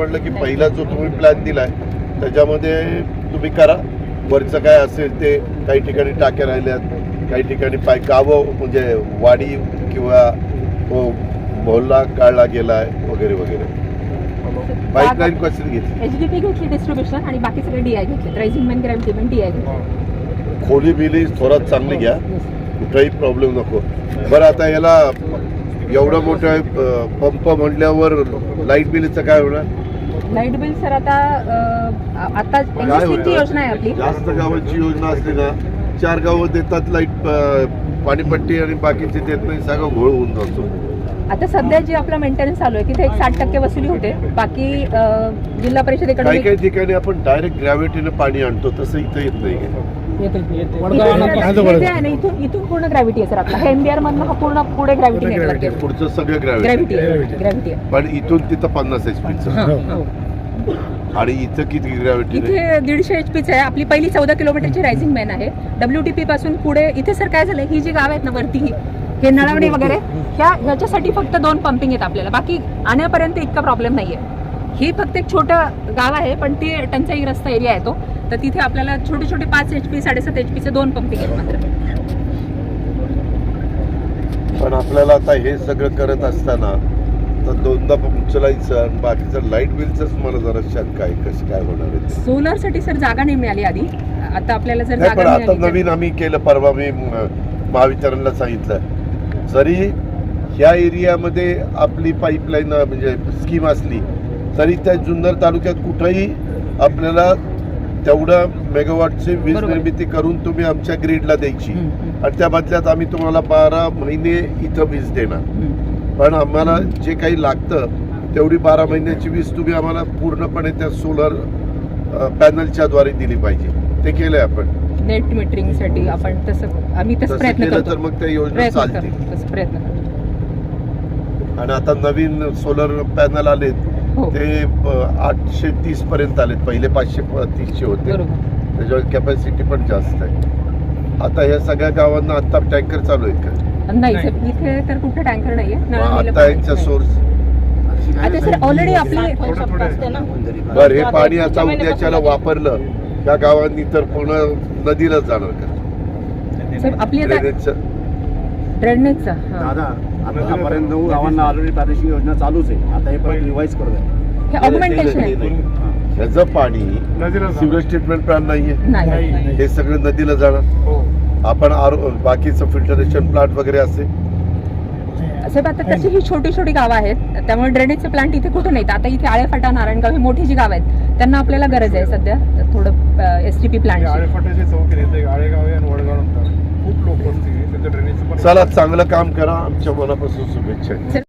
म्हटलं की पहिला जो तुम्ही प्लॅन दिलाय त्याच्यामध्ये तुम्ही करा. वरचं काय असेल ते काही ठिकाणी टाक्या राहिल्यात काही ठिकाणी पाय गावं म्हणजे वाडी किंवा तो मोहल्ला काढला गेलाय वगैरे वगैरे. पाईपलाईन कशी घेतली. एचडीपी घेतली डिस्ट्रीब्युशन आणि बाकी सगळे डीआय घेतले. रायझिंग मॅन ग्रॅव्हिटी पण डीआय घेतले. खोली बिली थोरात चांगली घ्या. कुठलाही प्रॉब्लेम नको. बरं आता याला एवढं मोठं पंप म्हटल्यावर लाइट बिलचं काय होणार? लाइट बिल सर आता अं, आता होतं? योजना आहे आपली? जास्त गावांची योजना असली ना चार गावं देतात लाइट पाणीपट्टी आणि बाकीचे देत नाही सगळं घोळ होऊन जातो. आता सध्या जी आपला मेंटेनन्स चालू आहे तिथे एक साठ टक्के वसुली होते. बाकी अं, जिल्हा परिषदेकडे काही काही ठिकाणी आपण डायरेक्ट ग्रॅव्हिटीनं पाणी आणतो तसं इथं येत नाही इथून इथून पूर्ण ग्रॅव्हिटी आहे सर आपला हे एमबीआर मधनं हा पूर्ण पुढे ग्रॅव्हिटी आहे. पुढचं सगळं ग्रॅव्हिटी ग्रॅव्हिटी आहे ग्रॅव्हिटी आहे. पण इथून तिथं पन्नास एच पीचं आणि इथं किती ग्रॅव्हिटी इथे दीडशे एच पीच आहे. आपली पहिली चौदा किलोमीटरची रायझिंग मॅन आहे. डब्ल्यू टी पी पासून पुढे इथे सर काय झालंय? ही जी गाव आहेत ना वरती ही हे नळवणे वगैरे ह्या ह्याच्यासाठी फक्त दोन पंपिंग आहेत आपल्याला. बाकी आणण्यापर्यंत इतका प्रॉब्लेम नाहीये. ही फक्त एक छोटं गाव आहे पण ती टंचाईग्रस्त एरिया आहे तो. तर तिथे आपल्याला छोटे छोटे पाच एच पी साडेसात एच पीचे दोन पंपिंग आहेत मात्र. पण आपल्याला आता हे सगळं करत असताना तर दोनदा उचलायचं आणि बाकीचं लाइट बिलच मला जरा शंका आहे कशी काय होणार आहे ते. सोलरसाठी सर जागा नाही मिळाली आधी. आता आपल्याला जर नाही पण जागा आता मिळाली नवीन आम्ही केलं परवा मी म, महावितरणला सांगितलं. जरी ह्या एरियामध्ये आपली पाईपलाईन म्हणजे स्कीम असली तरी त्या जुन्नर तालुक्यात कुठंही आपल्याला तेवढं मेगावॉटची वीज. निर्मिती करून तुम्ही आमच्या ग्रीडला द्यायची. आणि त्या बदल्यात आम्ही तुम्हाला बारा महिने इथं वीज देणार. पण आम्हाला जे काही लागतं तेवढी बारा महिन्याची वीज तुम्ही आम्हाला पूर्णपणे त्या सोलर पॅनलच्या द्वारे दिली पाहिजे. ते केलंय आपण. नेट मीटरिंगसाठी आपण तसं आम्ही तसं प्रयत्न केलं करतो. तर मग त्या योजना चालतील. प्रयत्न आणि आता नवीन सोलर पॅनल आलेत. ते अं, आठशे तीस पर्यंत आलेत. पहिले पाचशे तीसशे होते. त्याच्यावर कॅपॅसिटी पण जास्त आहे. आता या सगळ्या गावांना आता टँकर चालू आहेत का? नाही सर इथे तर कुठं टँकर नाहीये. आता नाही. सोर्स आता सर ऑलरेडी आपली बर हे पाणी आता उद्याच्याला वापरलं त्या गावांनी तर पूर्ण नदीलाच जाणार का? सर आपली दादा आतापर्यंत नऊ गावांना ऑलरेडी प्रादेशिक योजना चालूच आहे. आता हे परत रिवाईज करू द्या. हे ऑगमेंटेशन आहे. ह्याचं पाणी सिवरेज ट्रीटमेंट प्लॅन नाहीये. नाही. हे सगळं नदीला जाणार. आपण आर बाकीचं फिल्टरेशन प्लांट वगैरे असे. साहेब आता तशी ही छोटी छोटी गावं आहेत त्यामुळे ड्रेनेजचे प्लांट इथे कुठे नाहीत? आता इथे आळेफाटा नारायणगाव ही मोठी जी गाव आहेत त्यांना आपल्याला गरज आहे सध्या. थोडं एस टी पी प्लांट आळेफाट्याचे चौक आहेत एक आळेगाव आहे आणि वडगाव चला चांगलं काम करा. आमच्या मनापासून शुभेच्छा.